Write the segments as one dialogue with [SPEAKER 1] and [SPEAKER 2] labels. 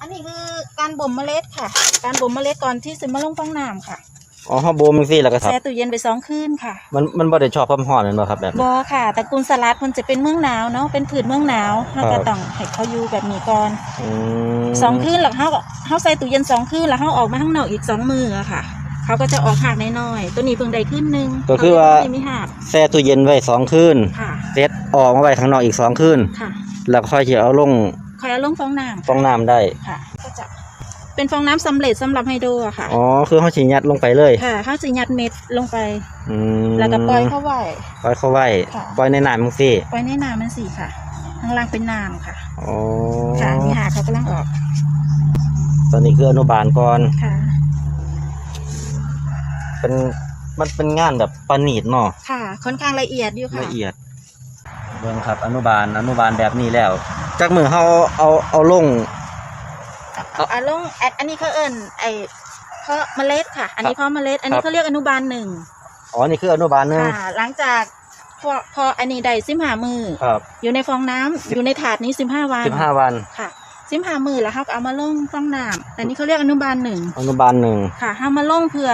[SPEAKER 1] อันนี้คือการบ่มเมล็ดค่ะ การบ่มเมล็ดก่อนที่จะมาลงฟองน้ำค่ะ
[SPEAKER 2] อ๋อเฮาบ่มจังซี่แล้วก็ครับ
[SPEAKER 1] แช่ตู้เย็นไปสองคืนค่ะ
[SPEAKER 2] มันมันบ่ได้ชอบความร้อนแม่นบ่ครับแบบนี้
[SPEAKER 1] บอค่ะตระกูลสลัดมันจะเป็นเมืองหนาวเนาะเป็นผืนเมืองหนาวเรา
[SPEAKER 2] ครั
[SPEAKER 1] ก็
[SPEAKER 2] บ
[SPEAKER 1] ต้องให้เขาอยู่แบบนี้ก่อน
[SPEAKER 2] อืม
[SPEAKER 1] สองคืนแล้วเขาก็เขาใส่ตู้เย็นสองคืนแล้วเขาออกมาข้างนอกอีกสองมืออะค่ะเขาก็จะออกหากน้อยๆตัวนี้เพิ่งได้ขึ้นหนึง
[SPEAKER 2] ก็คือว่า
[SPEAKER 1] เขยังไม่มีหาก
[SPEAKER 2] แช่ตู้เย็นไว้สองคืน
[SPEAKER 1] ค่ะ
[SPEAKER 2] เสร็จออกมาไว้ข้างนอกอีกสองคืน
[SPEAKER 1] ค่ะ
[SPEAKER 2] แล้วค่อยสิเอาลง
[SPEAKER 1] คอยเอาลงฟองน้ำ
[SPEAKER 2] ฟองน้ำได้
[SPEAKER 1] ค่ะ ก็จะเป็นฟองน้ำสำเร็จสำหรับไฮโดรอะค่ะ
[SPEAKER 2] อ๋อ คือเฮาสิยัดลงไปเลย
[SPEAKER 1] ค่ะเขาจะยัดเม็ดลงไป
[SPEAKER 2] อืม
[SPEAKER 1] แล้วก็ปล่อยเข้าไว้
[SPEAKER 2] ปล่อยเข้าไว้
[SPEAKER 1] ค่ะ
[SPEAKER 2] ปล่อยในน้ำจังซี่
[SPEAKER 1] ปล่อยในน้ำมันสิค่ะ ข้างล่างเป็นน้ำค่ะ
[SPEAKER 2] อ๋อ
[SPEAKER 1] ค่ะนี่หากเขากำลังออก
[SPEAKER 2] ตอนนี้คืออนุบาลก่อน
[SPEAKER 1] ค่ะ
[SPEAKER 2] เป็น มันเป็นงานแบบประณีตเนาะ
[SPEAKER 1] ค่ะ ค่อนข้างละเอียดอยู่ค่ะ
[SPEAKER 2] ละเอียด เบิ่งครับ อนุบาล อนุบาลแบบนี้แล้ว จากมือเฮาเอาเอาลง
[SPEAKER 1] เอา อะลงอันอันนี้เขาเอิญไอเพาะเมล็ดค่ะ อันนี้เพาะเมล็ด อัน
[SPEAKER 2] ค
[SPEAKER 1] นี้
[SPEAKER 2] รับ
[SPEAKER 1] เขาเรียกอนุบาลหนึ่ง
[SPEAKER 2] อ๋อนี่คืออนุบาลหนึง
[SPEAKER 1] ค่ะ หลังจากพอพออันนี้ได้สิบห้ามือ
[SPEAKER 2] ครับ
[SPEAKER 1] อยู่ในฟองน้ำอยู่ในถาดนี้สิบห้าวัน
[SPEAKER 2] สิบห้าวัน
[SPEAKER 1] ค่ะสิบห้ามือแล้วเขาก็เอามาลงฟองน้ำอันนี้เขาเรียกอนุบาลหนึ่ง
[SPEAKER 2] อนุบาลหนึ่ง
[SPEAKER 1] ค่ะเอามาลงเพื่อ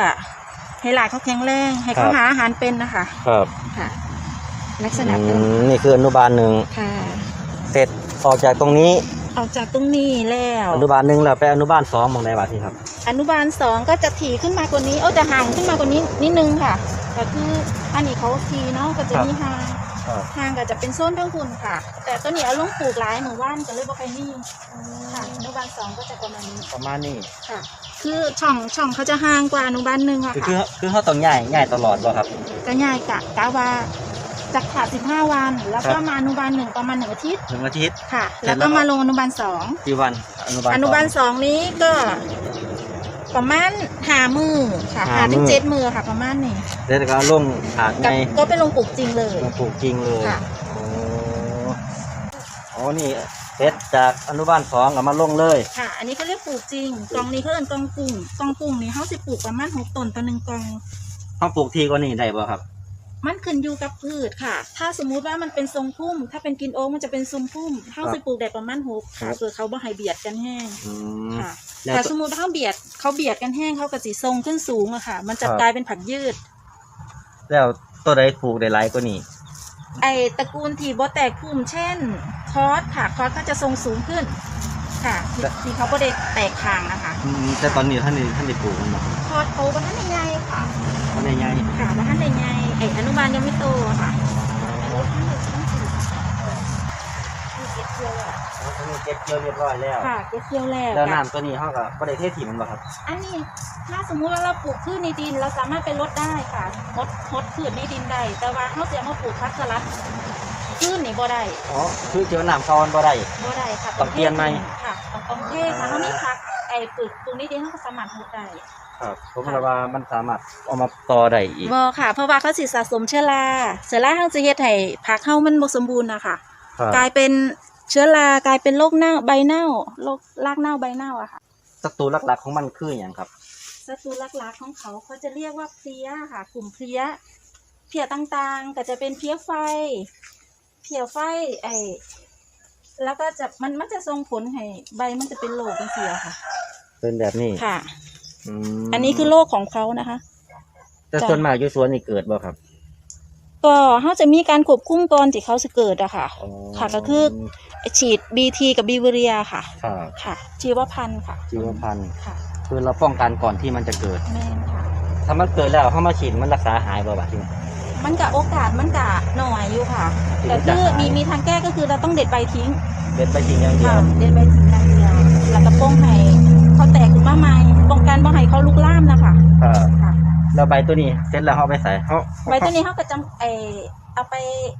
[SPEAKER 1] ให้หลานเขาแข็งแรงให้เขา
[SPEAKER 2] ครับ
[SPEAKER 1] หาอาหารเป็นนะคะ
[SPEAKER 2] ครับ
[SPEAKER 1] ค่ะ ลักษ
[SPEAKER 2] อื
[SPEAKER 1] ณะเป็น
[SPEAKER 2] มนี่คืออนุบาลหนึ่ง
[SPEAKER 1] ค่ะ
[SPEAKER 2] เสร็จ ออกจากตรงนี้
[SPEAKER 1] ออกจากตรงนี้แล้ว
[SPEAKER 2] อนุบาลหนึ่งแล้วไปอนุบาลสองมองได้บ่าที่ครับ
[SPEAKER 1] อนุบาลสองก็จะถี่ขึ้นมากว่านี้โอ้จะห่างขึ้นมากว่านี้นิดนึงค่ะก็คืออันนี้เขาทีเนาะก็จะมีห่าง
[SPEAKER 2] ครับ
[SPEAKER 1] ห่างก็จะเป็นโซนเรื่องคุณค่ะ แต่ตัวนี้เอาลงปลูกหลายหมู่บ้านก็เลยบ่ค่อยนี่ค่ะอนุบาลสองก็จะประมาณนี้
[SPEAKER 2] ประมาณนี้
[SPEAKER 1] ค่ะ คือช่องช่องเขาจะห่างกว่าอนุบาลหนึ่งอะ
[SPEAKER 2] คือคือ
[SPEAKER 1] ค่ะ
[SPEAKER 2] คือเขาต้องใหญ่ใหญ่ตลอดบ่ครับ
[SPEAKER 1] ก็ง่ายกะกะว่า จากขาดสิบห้าวัน แล้วก็
[SPEAKER 2] ครับ
[SPEAKER 1] มาอนุบาลหนึ่งประมาณหนึ่งอาทิตย์
[SPEAKER 2] หนึ่งอาทิตย์
[SPEAKER 1] ค่ะ
[SPEAKER 2] เสร็จ
[SPEAKER 1] แล้ว
[SPEAKER 2] แล้
[SPEAKER 1] ก็
[SPEAKER 2] วก็
[SPEAKER 1] มาลงอนุบาลสอง
[SPEAKER 2] กี่วันอนุบาล
[SPEAKER 1] อนุบาล
[SPEAKER 2] สง
[SPEAKER 1] สองนี้ก็ประมาณหามือค่ะ
[SPEAKER 2] หา
[SPEAKER 1] หาถึง
[SPEAKER 2] มื้อ
[SPEAKER 1] เจ็ดมือค่ะประมาณนี้
[SPEAKER 2] แล้วก็เอาลงถาด
[SPEAKER 1] กับ
[SPEAKER 2] ใน
[SPEAKER 1] ก็ไปลงปลูกจริงเลย
[SPEAKER 2] มาปลูกจริงเลย
[SPEAKER 1] ค่ะ
[SPEAKER 2] โอ้อ๋อนี่เสร็จจากอนุบาลสองก็มาลงเลย
[SPEAKER 1] ค่ะ อันนี้เขาเรียกปลูกจริงกองนี้เขาเรียกกองกุ้งกองกุ้งนี่เขาสิปลูกประมาณหกต้นต่อหนึ่งกอง
[SPEAKER 2] เขาปลูกทีก็นี่ได้บ่ครับ
[SPEAKER 1] มันขึ้นอยู่กับพืชค่ะ ถ้าสมมุติว่ามันเป็นทรงพุ่ม ถ้าเป็นกินโอ๊กมันจะเป็นทรงพุ่มเขาสิปลูกได้ประมาณหกค่ะเพื่อเขาบ่ให้เบียดกันแห้ง
[SPEAKER 2] อืม
[SPEAKER 1] ค่ะ
[SPEAKER 2] แล้ว
[SPEAKER 1] แต่สมมติว่าเขาเบียดเขาเบียดกันแห้งเขาก็สิทรงขึ้นสูงอะค่ะ มันจะ
[SPEAKER 2] ครับ
[SPEAKER 1] กลายเป็นผักยืด
[SPEAKER 2] แล้วตัวใดปลูกได้หลายกว่านี้
[SPEAKER 1] ไอตระกูลที่บ่แตกพุ่มเช่น คอสค่ะ คอสก็จะทรงสูงขึ้น ค่ะที่
[SPEAKER 2] แล้ว
[SPEAKER 1] ที่เขาบ่ได้แตกทางนะคะ
[SPEAKER 2] อืมแต่ตอนนี้ท่านนี่ท่านได้ปลูกมันบ่
[SPEAKER 1] คอสโตบ้านในใหญ่ค่ะ
[SPEAKER 2] มันได้ใหญ่
[SPEAKER 1] ค่ะบ้านในใหญ่ ไออนุบาลยังไม่โตอะค่ะเก็บเกี่ยวแล้ว
[SPEAKER 2] ท่านนี่เก็บเกี่ยวเรียบร้อยแล้ว
[SPEAKER 1] ค่ะเก็บเกี่ยวแล้ว
[SPEAKER 2] แล้ว
[SPEAKER 1] ค่ะ
[SPEAKER 2] น้ำตัวนี้เขาก็บ่ได้เทถิ่มมันบ่ครับ
[SPEAKER 1] อันนี้ถ้าสมมุติว่าเราปลูกพืชในดิน เราสามารถไปลดได้ค่ะลดลดพืชในดินได้แต่ว่าเขาเสียมาปลูกพักสลัดพืชนี่บ่ได้
[SPEAKER 2] อ๋อคือเกี่ยวน้ำเขามันบ่ได้
[SPEAKER 1] บ่ได้ค่ะ
[SPEAKER 2] ต้องเปลี่ยนไหม
[SPEAKER 1] ค่ะต้องต้องเทค่ะเขามีพักไอ้ปลูกปลูกในดินเขาก็สามารถปลูกได้
[SPEAKER 2] ครับ ผม
[SPEAKER 1] ค่ะ
[SPEAKER 2] ว่ามันสามารถเอามาต่อได้อีก
[SPEAKER 1] บ่ค่ะ เพราะว่าเขาสิสะสมเชื้อราเชื้อราเขาจะเฮ็ดให้ผักเฮามันบ่สมบูรณ์นะคะ
[SPEAKER 2] ครับ
[SPEAKER 1] กลายเป็นเชื้อรากลายเป็นโรคเน่าใบเน่าโรครากเน่าใบเน่าอะค่ะ
[SPEAKER 2] ศัตรูหลักๆของมันคืออย่างครับ
[SPEAKER 1] ศัตรูหลักๆของเขาเขาจะเรียกว่าเพลี้ยค่ะ กลุ่มเพลี้ยเพลี้ยต่างๆ ก็จะเป็นเพลี้ยไฟเพลี้ยไฟไอแล้วก็จะมันมันจะส่งผลให้ใบมันจะเป็นโรคจังซี่อะค่ะ
[SPEAKER 2] เป็นแบบนี้
[SPEAKER 1] ค่ะ
[SPEAKER 2] อื ม
[SPEAKER 1] อันนี้คือโรคของเขานะคะ
[SPEAKER 2] แต่
[SPEAKER 1] จ้ะ
[SPEAKER 2] ส่วนมากอยู่สวนนี่เกิดบ่ครับ
[SPEAKER 1] ก็เขาจะมีการควบคุมก่อนที่เขาจะเกิดอะค่ะ
[SPEAKER 2] อ๋อ
[SPEAKER 1] ค่ะก็คือ ฉีด BT กับบีเวเรียค่ะ
[SPEAKER 2] ครับ
[SPEAKER 1] ค่ะ ชีวพันธุ์ค่ะ
[SPEAKER 2] ชีวพันธุ์
[SPEAKER 1] ค่ะ
[SPEAKER 2] คือเราป้องกันก่อนที่มันจะเกิด
[SPEAKER 1] แม่นค่ะ
[SPEAKER 2] ถ้ามันเกิดแล้วเข้ามาฉีดมันรักษาหายบ่บัดนี้
[SPEAKER 1] มันกับโอกาสมันกะหน่อยอยู่ค่ะ แต่คือมีมีทางแก้ก็คือเราต้องเด็ดใบทิ้ง
[SPEAKER 2] เด็ดไปจริงอย่างเดีย
[SPEAKER 1] ค่ะ
[SPEAKER 2] ว
[SPEAKER 1] เด็ดใบทิ้งอย่างเดียวแล้วก็ป้องให้ บ่ให้เขาลุกล่ามนะคะ
[SPEAKER 2] ครับ
[SPEAKER 1] ค่ะ
[SPEAKER 2] แล้วใบตัวนี้เสร็จแล้วเขาเอาไปใส่เขา
[SPEAKER 1] ใบตัวนี้เขาก็จะเออเอาไป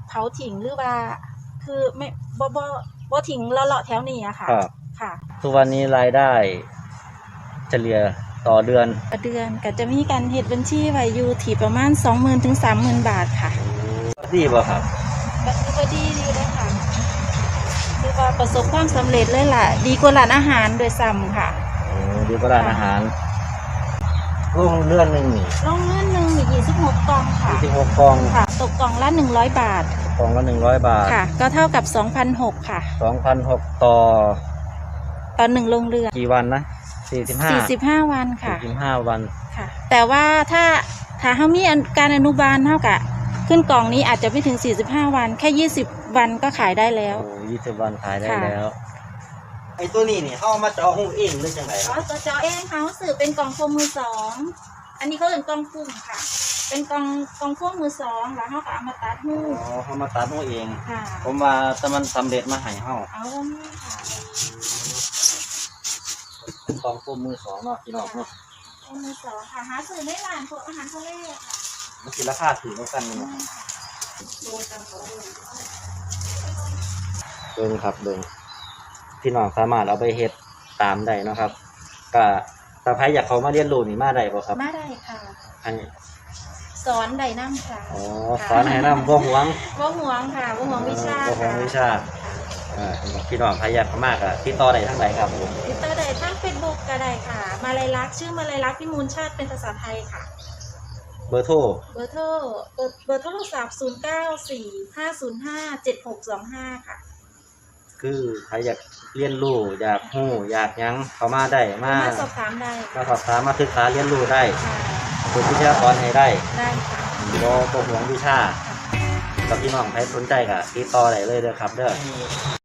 [SPEAKER 1] เผาทิ้งหรือว่า คือไม่บ่บ่บ่ทิ้งเลาะๆแถวนี้อะค่ะ
[SPEAKER 2] ครับ
[SPEAKER 1] ค่ะ
[SPEAKER 2] ทุกวันนี้รายได้ เฉลี่ยต่อเดือน
[SPEAKER 1] ต่อเดือนก็จะมีการเฮ็ดบัญชีไว้อยู่ที่ประมาณ20,000ถึง30,000 บาทค่ะ
[SPEAKER 2] ดีบ่ครับ
[SPEAKER 1] ก็ถือว่าดีดีเลยค่ะคือว่าประสบความสำเร็จเลยล่ะ ดีกว่าร้านอาหารโดวยซ้ำค่ะ
[SPEAKER 2] โอ้ดีกว่าร้านอาหาร โรงเรือนหนึ่งนี่
[SPEAKER 1] ลงเงินหนึ่งมี26กล่องค่ะ
[SPEAKER 2] สิบหกกล่อง
[SPEAKER 1] ค่ะ ตกกล่องละ100บาท
[SPEAKER 2] กล่องละหนึ่งร้อยบาท
[SPEAKER 1] ค่ะ ก็เท่ากับ2,006ค่ะ
[SPEAKER 2] สองพันหกต่อ
[SPEAKER 1] ตอนหนึ่งลงเรือ
[SPEAKER 2] กี่วันนะสี่สิบห้า
[SPEAKER 1] 45วันค่ะ
[SPEAKER 2] สี่สิบห้าวัน
[SPEAKER 1] ค่ะ แต่ว่าถ้าถ้าเขามีการอนุบาลเท่ากับขึ้นกล่องนี้อาจจะไม่ถึง 45 วัน แค่ 20 วันก็ขายได้แล้ว
[SPEAKER 2] โอ้ยี่สิบวันขายได้
[SPEAKER 1] ค่ะ
[SPEAKER 2] แล้ว ไอ้ตัวนี้นี่เข้ามาเจาะหูเองหรือจังไง
[SPEAKER 1] อ๋อตัวจอเองเขาสื่อเป็นกล่องโฟมมือสอง อันนี้เขาเป็นกล่องฟุ้งค่ะ เป็นกล่องกล่องโฟมมือสองแล้วเขาก็เอามาตัดหู
[SPEAKER 2] อ๋อเข้ามาตัดหูเอง
[SPEAKER 1] ค่ะ
[SPEAKER 2] ผมว่าแต่มันสำเร็จมาให้เฮา
[SPEAKER 1] เอาวันนี้ค่ะ
[SPEAKER 2] เป็นกองฟุมมือสองเนาะพี่น้องเนาะ
[SPEAKER 1] โฟมมือสองค่ะหาสื่อในร้านพวกอาหารทะเลค่ะ
[SPEAKER 2] มันสิราคาถือเท่ากันนี่เนาะ
[SPEAKER 1] โดนกันก่อน
[SPEAKER 2] เบิ่งครับเบิ่ง พี่น้องสามารถเอาไปเฮ็ดตามได้เนาะครับ ก็ถ้าใครอยากเขามาเรียนรู้นี่มาได้บ่ครับ
[SPEAKER 1] มาได้ค่ะ
[SPEAKER 2] ให้
[SPEAKER 1] สอนไดน้ำค่ะ
[SPEAKER 2] อ๋อสอนให้นำบ่หวง
[SPEAKER 1] ว่าห่วงค่ะว่าห่วงวิชา
[SPEAKER 2] บ่หว
[SPEAKER 1] ค่ะ
[SPEAKER 2] งวิชาอ่าพี่น้องใครอยากเข้ามาก็ติดต่อได้ทางใดครับผม
[SPEAKER 1] ติดต่อได้ทางเฟซบุ๊กก็ได้ค่ะ มาลายลักษณ์ชื่อมาลายลักษณ์พิมูลชาติเป็นภาษาไทยค่ะ
[SPEAKER 2] เบอร์โทร
[SPEAKER 1] เบอร์โทรเบอร์เบอร์โทรศัพท์ 0 9 4 5 0 5 7 6 2 5 ค่ะ
[SPEAKER 2] คือใครอยากเรียนรู้อยากฮู้อยากหยังเข้ามาได้มา
[SPEAKER 1] มาสอบถามได้
[SPEAKER 2] มาสอบถามมาศึกษาเรียนรู้ได้
[SPEAKER 1] ค่ะ
[SPEAKER 2] เป็นวิทยากรให้ได้
[SPEAKER 1] ได้ค่ะ
[SPEAKER 2] บ่บ่หวงวิชากับพี่น้องใครสนใจก็ติดต่อได้เลยเด้อครับเด้อ